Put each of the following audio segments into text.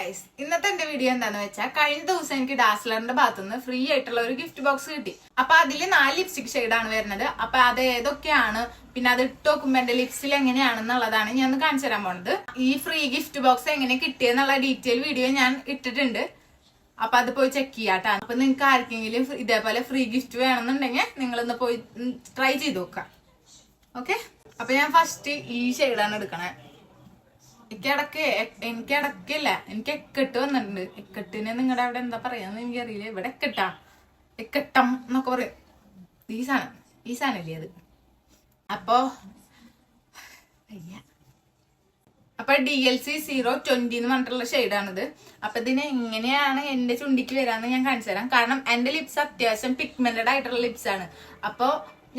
Guys ഇന്നത്തെ എന്റെ video എന്താന്ന് വെച്ചാൽ കഴിഞ്ഞ ദിവസം എനിക്ക് ഡാസ്ലറിന്റെ ഭാഗത്തുനിന്ന് ഫ്രീ ആയിട്ടുള്ള ഒരു ഗിഫ്റ്റ് ബോക്സ് കിട്ടി. അപ്പൊ അതിൽ നാല് ലിപ്സ്റ്റിക് ഷെയ്ഡാണ് വരുന്നത്. അപ്പൊ അത് ഏതൊക്കെയാണ്? പിന്നെ അത് ഇട്ട് നോക്കുമ്പോ എന്റെ ലിപ്സിൽ എങ്ങനെയാണെന്നുള്ളതാണ് ഞാൻ ഒന്ന് കാണിച്ചു തരാൻ പോണത്. ഈ ഫ്രീ ഗിഫ്റ്റ് ബോക്സ് എങ്ങനെ കിട്ടിയെന്നുള്ള ഡീറ്റെയിൽ വീഡിയോ ഞാൻ ഇട്ടിട്ടുണ്ട്. അപ്പൊ അത് പോയി ചെക്ക് ചെയ്യാട്ടാ. അപ്പൊ നിങ്ങൾക്ക് ആർക്കെങ്കിലും ഇതേപോലെ ഫ്രീ ഗിഫ്റ്റ് വേണമെന്നുണ്ടെങ്കിൽ നിങ്ങളൊന്ന് പോയി ട്രൈ ചെയ്ത് നോക്കാം. ഓക്കെ അപ്പൊ ഞാൻ ഫസ്റ്റ് ഈ ഷെയ്ഡാണ് എടുക്കണേ. എനിക്ക് ഇടയ്ക്ക് എനിക്ക് എക്കെട്ട് വന്നിട്ടുണ്ട്. എക്കെട്ടിന് നിങ്ങളുടെ അവിടെ എന്താ പറയാന്ന് എനിക്കറിയില്ല. ഇവിടെ എക്കെട്ടാ. എക്കെട്ടം എന്നൊക്കെ പറയും. ഈ സാധനം ഈ സാധനല്ലേ അത്. അപ്പോ അപ്പൊ D L C zero twenty എന്ന് പറഞ്ഞിട്ടുള്ള ഷെയ്ഡാണിത് അപ്പൊ ഇതിന് എങ്ങനെയാണ് എന്റെ ചുണ്ടിക്ക് വരാന്ന് ഞാൻ കാണിച്ചു തരാം. കാരണം എന്റെ ലിപ്സ് അത്യാവശ്യം പിഗ്മെന്റഡ് ആയിട്ടുള്ള ലിപ്സ് ആണ്. അപ്പോ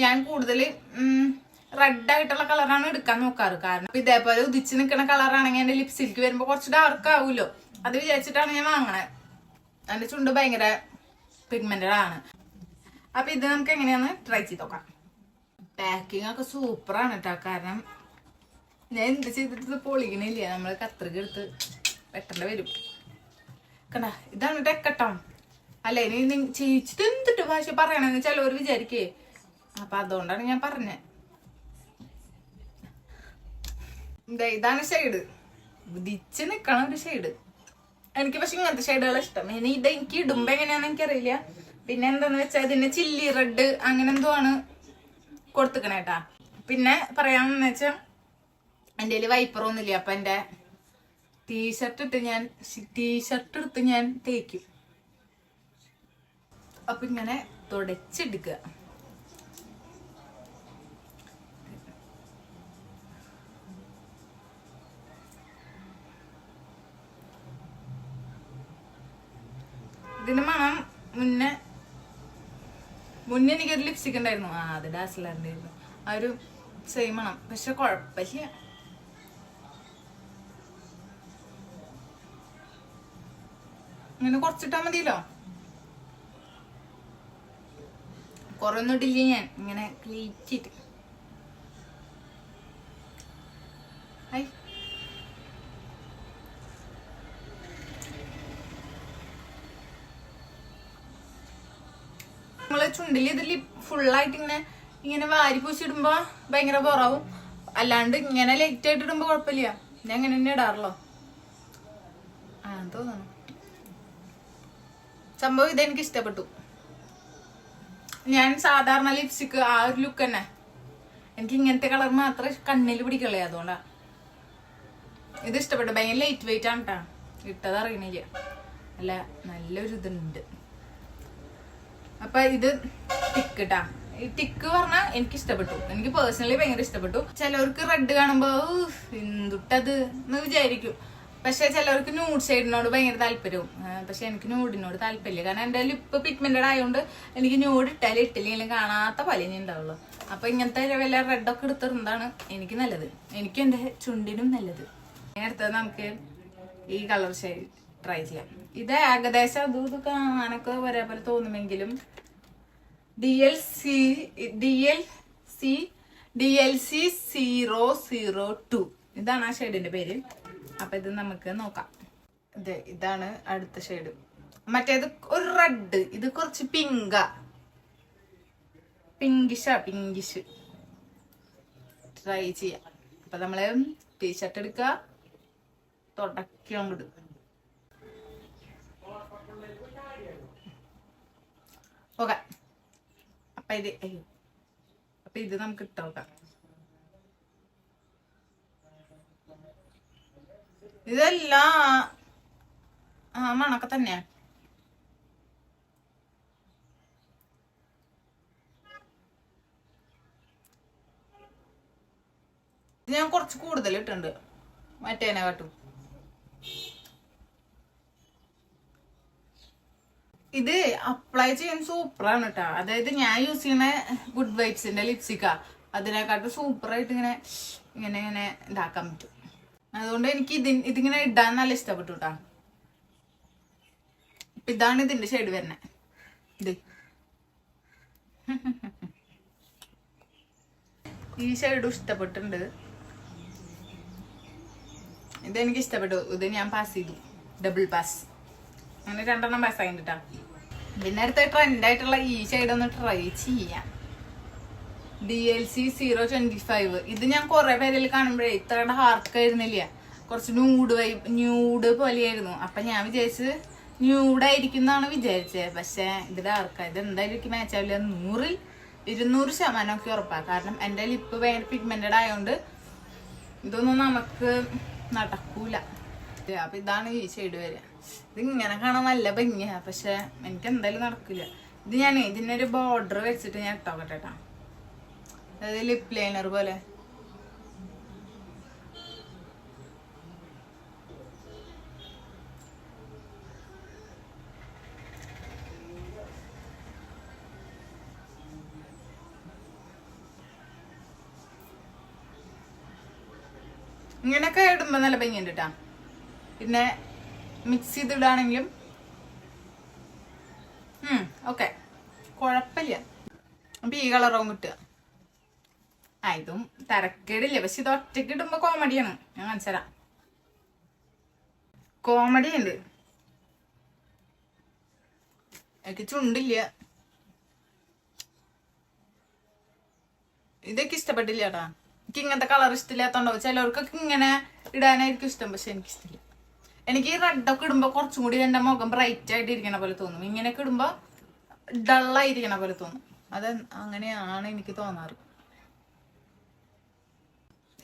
ഞാൻ കൂടുതൽ റെഡ് ആയിട്ടുള്ള കളറാണ് എടുക്കാൻ നോക്കാറ്. കാരണം ഇതേപോലെ ഉദിച്ച് നിൽക്കുന്ന കളറാണെങ്കിൽ എന്റെ ലിപ്സ്റ്റിക്ക് വരുമ്പോ കുറച്ച് ഡാർക്ക് ആവുമല്ലോ അത് വിചാരിച്ചിട്ടാണ് ഞാൻ വാങ്ങണേ. എന്റെ ചുണ്ട് ഭയങ്കര പിഗ്മെന്റഡ് ആണ്. അപ്പൊ ഇത് നമുക്ക് എങ്ങനെയാന്ന് ട്രൈ ചെയ്ത് നോക്കാം. പാക്കിംഗ് ഒക്കെ സൂപ്പറാണ് കേട്ടോ കാരണം ഞാൻ എന്ത് ചെയ്തിട്ട് പൊളിക്കണില്ല. നമ്മൾ കത്രിക എടുത്ത് വെട്ടേണ്ടി വരും. കണ്ട ഇതാണ് ടെക്കട്ടം അല്ല ഇനി ചേച്ചിട്ട് എന്തിട്ട് ഭാഷ പറയണെന്ന് ചിലവർ വിചാരിക്കേ. അപ്പൊ അതുകൊണ്ടാണ് ഞാൻ പറഞ്ഞത് ഇതാണ് ഷെയ്ഡ് ഉദിച്ച് നിക്കണ ഒരു ഷെയ്ഡ് എനിക്ക് പക്ഷെ ഇങ്ങനത്തെ ഷെയ്ഡുകൾ ഇഷ്ടം. ഇനി ഇത് എനിക്ക് ഇടുമ്പോ എങ്ങനെയാന്ന് എനിക്കറിയില്ല. പിന്നെ എന്താന്ന് വെച്ചാൽ ഇതിന്റെ ചില്ലി റെഡ് അങ്ങനെ എന്തോ ആണ് കൊടുത്തുക്കണേട്ടാ പിന്നെ പറയാമെന്ന് വെച്ചാൽ എന്റെ കയ്യിൽ വൈപ്പർ ഒന്നുമില്ല. അപ്പൊ എന്റെ ടീഷർട്ട് ഇട്ട് ഞാൻ ടീഷർട്ട് എടുത്ത് ഞാൻ തേക്കും. അപ്പൊ ഇങ്ങനെ തുടച്ചെടുക്കുക ഇതിന്റെ മണം മുന്നേ മുന്നേ എനിക്കൊരു ലിപ്സ്റ്റിക് ഉണ്ടായിരുന്നു. ആ അത് ഡാസ്ലറിന്റെ ആയിരുന്നു ആ ഒരു സെയിം മണം. പക്ഷെ കുഴപ്പമില്ല. ഇങ്ങനെ കുറച്ചിട്ടാ മതിയല്ലോ. കുറെ ഒന്നും ഇടില്ല ഞാൻ. ഇങ്ങനെ ക്ലീച്ചിട്ട് ചുണ്ടിൽ ഇതിൽ ഫുള്ളായിട്ട് ഇങ്ങനെ ഇങ്ങനെ വാരി പൂച്ചിടുമ്പോ ഭയങ്കര കുറവും. അല്ലാണ്ട് ഇങ്ങനെ ലൈറ്റ് ആയിട്ട് ഇടുമ്പോ കുഴപ്പമില്ല. ഞാൻ ഇങ്ങനെ തന്നെ ഇടാറുള്ളോ. ആ തോന്നുന്നു? സംഭവം ഇതെനിക്ക് ഇഷ്ടപ്പെട്ടു. ഞാൻ സാധാരണ ലിപ്സ്റ്റിക് ആ ഒരു ലുക്ക് തന്നെ. എനിക്ക് ഇങ്ങനത്തെ കളർ മാത്രമേ കണ്ണിൽ പിടിക്കുള്ളൂ അതുകൊണ്ടാ. ഇത് ഇഷ്ടപ്പെട്ടു. ഭയങ്കര ലൈറ്റ് വെയിറ്റ് ആണ് കേട്ടാ ഇട്ടത് അറിയണില്ല അല്ല നല്ലൊരു ഇതുണ്ട് അപ്പൊ ഇത് ടിക്ക് ട്ടാ. ഈ ടിക്ക് പറഞ്ഞാൽ എനിക്ക് ഇഷ്ടപ്പെട്ടു. എനിക്ക് പേഴ്സണലി ഭയങ്കര ഇഷ്ടപ്പെട്ടു. ചിലവർക്ക് റെഡ് കാണുമ്പോ "ഉഫ്, എന്തുട്ടത്? എന്ന് വിചാരിക്കും. പക്ഷെ ചിലവർക്ക് ന്യൂഡ് ഷെയ്ഡിനോട് ഭയങ്കര താല്പര്യവും. പക്ഷെ എനിക്ക് ന്യൂഡിനോട് താല്പര്യമില്ല. കാരണം എന്റെ ലിപ്പ് പിഗ്മെന്റഡ് ആയതുകൊണ്ട് എനിക്ക് ന്യൂഡ് ഇട്ടാലും ഇട്ടില്ലെങ്കിലും കാണാത്ത പലിനെ ഉണ്ടാവുള്ളൂ. അപ്പൊ ഇങ്ങനത്തെ വല്ല റെഡൊക്കെ എടുത്തിരുന്നതാണ് എനിക്ക് നല്ലത്. എനിക്കും എന്റെ ചുണ്ടിനും നല്ലത്. നേരത്തെ നമുക്ക് ഈ കളർ ഷെയ്ഡ് ട്രൈ ചെയ്യാം. ഇത് ഏകദേശം അതും കാണാനൊക്കെ ഒരേപോലെ തോന്നുമെങ്കിലും D L C D L C D L C zero zero two ഇതാണ് ആ ഷെയ്ഡിന്റെ പേര്. അപ്പൊ ഇത് നമുക്ക് നോക്കാം. ഇത് ഇതാണ് അടുത്ത ഷെയ്ഡ് മറ്റേത് ഒരു റെഡ് ഇത് കുറച്ച് പിങ്ക. പിങ്കിഷാ പിങ്കിഷ് ട്രൈ ചെയ്യാം. അപ്പൊ നമ്മൾ ടീഷർട്ട് എടുക്കുക. തുടക്കം ഓക്കെ അപ്പൊ ഇത് അയ്യോ അപ്പൊ ഇത് നമുക്ക് ഇട്ട് നോക്കാം. ഇതെല്ലാം ആ മണക്ക തന്നെയാ. ഞാൻ കുറച്ച് കൂടുതൽ ഇട്ടുണ്ട് മറ്റേനെ കാട്ടും. ഇത് അപ്ലൈ ചെയ്യാൻ സൂപ്പറാണ് കേട്ടോ അതായത് ഞാൻ യൂസ് ചെയ്യുന്ന ഗുഡ് വൈബ്സിന്റെ ലിപ്സ്റ്റിക്കാ അതിനെക്കാട്ടും സൂപ്പറായിട്ട് ഇങ്ങനെ ഇങ്ങനെ ഇങ്ങനെ ഇതാക്കാൻ പറ്റും. അതുകൊണ്ട് എനിക്ക് ഇതി ഇതിങ്ങനെ ഇടാൻ നല്ല ഇഷ്ടപ്പെട്ടു കേട്ടോ ഇപ്പൊ ഇതാണ് ഇതിന്റെ ഷെയ്ഡ് വരുന്നത് ഇത്. ഈ ഷെയ്ഡും ഇഷ്ടപ്പെട്ടിട്ടുണ്ട്. ഇതെനിക്ക് ഇഷ്ടപ്പെട്ടു. ഇത് ഞാൻ പാസ് ചെയ്തു. ഡബിൾ പാസ് അങ്ങനെ രണ്ടെണ്ണം പാസ് ആയിട്ടാ പിന്നെ അടുത്ത ട്രെൻഡ് ആയിട്ടുള്ള ഈ ഷെയ്ഡ് ഒന്ന് ട്രൈ ചെയ്യാം. D L C zero twenty five ഇത് ഞാൻ കുറെ പേരിൽ കാണുമ്പോഴേ ഇത്രയുടെ ഹാർക്ക് ആയിരുന്നില്ല? കുറച്ച് ന്യൂഡ് വൈ ന്യൂഡ് പോലെയായിരുന്നു. അപ്പൊ ഞാൻ വിചാരിച്ചത് ന്യൂഡായിരിക്കും എന്നാണ് വിചാരിച്ചത്. പക്ഷെ ഇത് ഡാർക്കാ ഇത് എനിക്ക് മാച്ച് ആവില്ല. നൂറിൽ ഇരുന്നൂറ് ശതമാനം ഒക്കെ ഉറപ്പാ. കാരണം എന്റെ ലിപ്പ് ഭയങ്കര പിഗ്മെന്റഡ് ആയതുകൊണ്ട് ഇതൊന്നും നമുക്ക് നടക്കൂല. ഇത് അപ്പൊ ഇതാണ് ഈ ഷെയ്ഡ് വരിക ഇത് ഇങ്ങനെ കാണാൻ നല്ല ഭംഗിയാ പക്ഷെ എനിക്ക് എന്തായാലും നടക്കില്ല. ഇത് ഞാൻ ഇതിനൊരു ബോർഡർ വെച്ചിട്ട് ഞാൻ ഇട്ടോക്കട്ടെ ട്ടാ. അതായത് ലിപ് ലൈനർ പോലെ. ഇങ്ങനൊക്കെ ഇടുമ്പോ നല്ല ഭംഗിയുണ്ട് കേട്ടാ പിന്നെ മിക്സ് ചെയ്തിടാണെങ്കിലും. ഓക്കെ കുഴപ്പമില്ല അപ്പൊ ഈ കളറാവും കിട്ടുക. ആ ഇതും തരക്കേടില്ല. പക്ഷെ ഇത് ഒറ്റയ്ക്ക് ഇടുമ്പോ കോമഡിയാണ് ഞാൻ കാണിച്ചുതരാം കോമഡി ഉണ്ട്. എനിക്ക് ചുണ്ടില്ല. ഇതൊക്കെ ഇഷ്ടപ്പെട്ടില്ല കേട്ടാ. എനിക്ക് ഇങ്ങനത്തെ കളർ ഇഷ്ടമില്ലാത്തോണ്ടോ ചിലവർക്കൊക്കെ ഇങ്ങനെ ഇടാനായിരിക്കും ഇഷ്ടം. പക്ഷെ എനിക്ക് ഇഷ്ടമില്ല എനിക്ക് ഈ റെഡൊക്കെ ഇടുമ്പോൾ കുറച്ചും കൂടി എന്റെ മുഖം ബ്രൈറ്റ് ആയിട്ട് ഇരിക്കണ പോലെ തോന്നും. ഇങ്ങനെയൊക്കെ ഇടുമ്പോ ഡള്ളായിരിക്കണ പോലെ തോന്നും. അത് അങ്ങനെയാണ് എനിക്ക് തോന്നാറ്.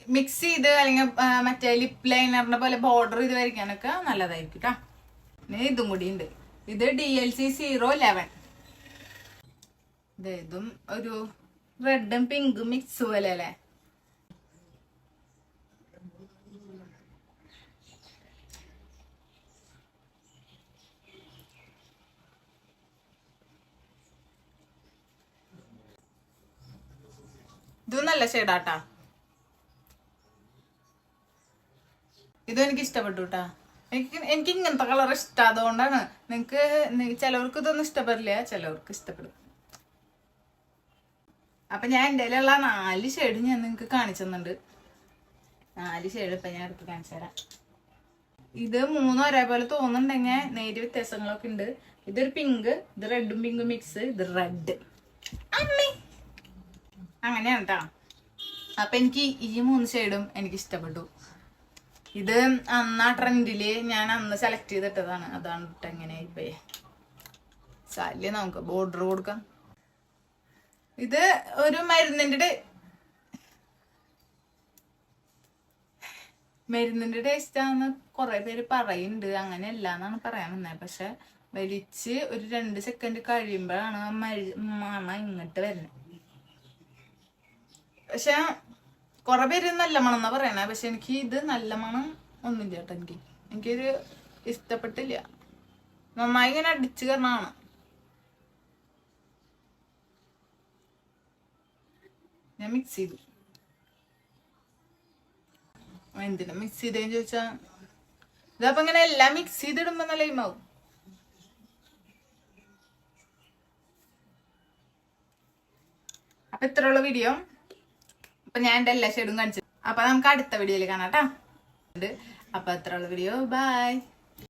മിക്സ് ചെയ്ത് അല്ലെങ്കിൽ മറ്റേ ലിപ് ലൈനറിന്റെ പോലെ ബോർഡർ ചെയ്ത് വരയ്ക്കാനൊക്കെ നല്ലതായിരിക്കും കേട്ടോ ഇതും കൂടി ഉണ്ട് ഇത് D L C zero eleven ഇതും ഒരു റെഡും പിങ്കും മിക്സ് പോലെ അല്ലേ? ഇതും നല്ല ഷെയ്ഡാട്ടാ ഇതും എനിക്ക് ഇഷ്ടപ്പെട്ടു കേട്ടാ എനിക്ക് എനിക്ക് ഇങ്ങനത്തെ കളർ ഇഷ്ടം അതുകൊണ്ടാണ്. നിങ്ങക്ക് ചിലവർക്ക് ഇതൊന്നും ഇഷ്ടപ്പെടില്ല ചിലവർക്ക് ഇഷ്ടപ്പെടും. അപ്പൊ ഞാൻ എന്റെ കയ്യിലുള്ള നാല് ഷെയ്ഡ് ഞാൻ നിങ്ങക്ക് കാണിച്ചു തന്നുണ്ട് നാല് ഷെയ്ഡ് ഇപ്പൊ ഞാൻ എടുത്ത് കാണിച്ചു തരാം. ഇത് മൂന്നും ഒരേപോലെ തോന്നുന്നുണ്ടെങ്കിൽ നേരിയ വ്യത്യാസങ്ങളൊക്കെ ഉണ്ട്. ഇതൊരു പിങ്ക് ഇത് റെഡും പിങ്കും മിക്സ് ഇത് റെഡ് അമ്മേ! അങ്ങനെയാണ് കേട്ടോ അപ്പൊ എനിക്ക് ഈ മൂന്ന് ഷെയ്ഡും എനിക്ക് ഇഷ്ടപ്പെട്ടു. ഇത് അന്ന് ആ ട്രെൻഡിൽ ഞാൻ അന്ന് സെലക്ട് ചെയ്തിട്ടതാണ്. അതാണ് ഇട്ട് എങ്ങനെ ഇപ്പേ. സാല്യ നമുക്ക്. ബോർഡർ കൊടുക്കാം. ഇത് ഒരു മരുന്നിന്റെ മരുന്നിന്റെ ടേസ്റ്റ് ആണെന്ന് കുറെ പേര് പറയുന്നുണ്ട് അങ്ങനെയല്ല എന്നാണ് പറയാൻ വന്നത് പക്ഷെ വലിച്ച് ഒരു രണ്ട് സെക്കൻഡ് കഴിയുമ്പോഴാണ് മണം ഇങ്ങോട്ട് വരുന്നത് പക്ഷെ കുറെ പേര് നല്ല മണം എന്നാ പറയണേ. പക്ഷെ എനിക്ക് ഇത് നല്ല മണം ഒന്നുമില്ല കേട്ടോ എനിക്ക്. എനിക്കൊരു ഇഷ്ടപ്പെട്ടില്ല. നന്നായി ഇങ്ങനെ അടിച്ചു കയറണാണ് ഞാൻ മിക്സ് ചെയ്തു. എന്തിനാ മിക്സ് ചെയ്തേന്ന് ചോദിച്ചാ ഇതപ്പൊ ഇങ്ങനെ എല്ലാം മിക്സ് ചെയ്തിടുമ്പോ നല്ല ഇമാവും അപ്പൊ ഇത്രയുള്ള വീഡിയോ അപ്പൊ ഞാൻ എന്റെ എല്ലാ ഷെയ്ഡും കാണിച്ചു അപ്പൊ നമുക്ക് അടുത്ത വീഡിയോയിൽ കാണാം കേട്ടോ അപ്പൊ അത്രയുള്ള വീഡിയോ ബൈ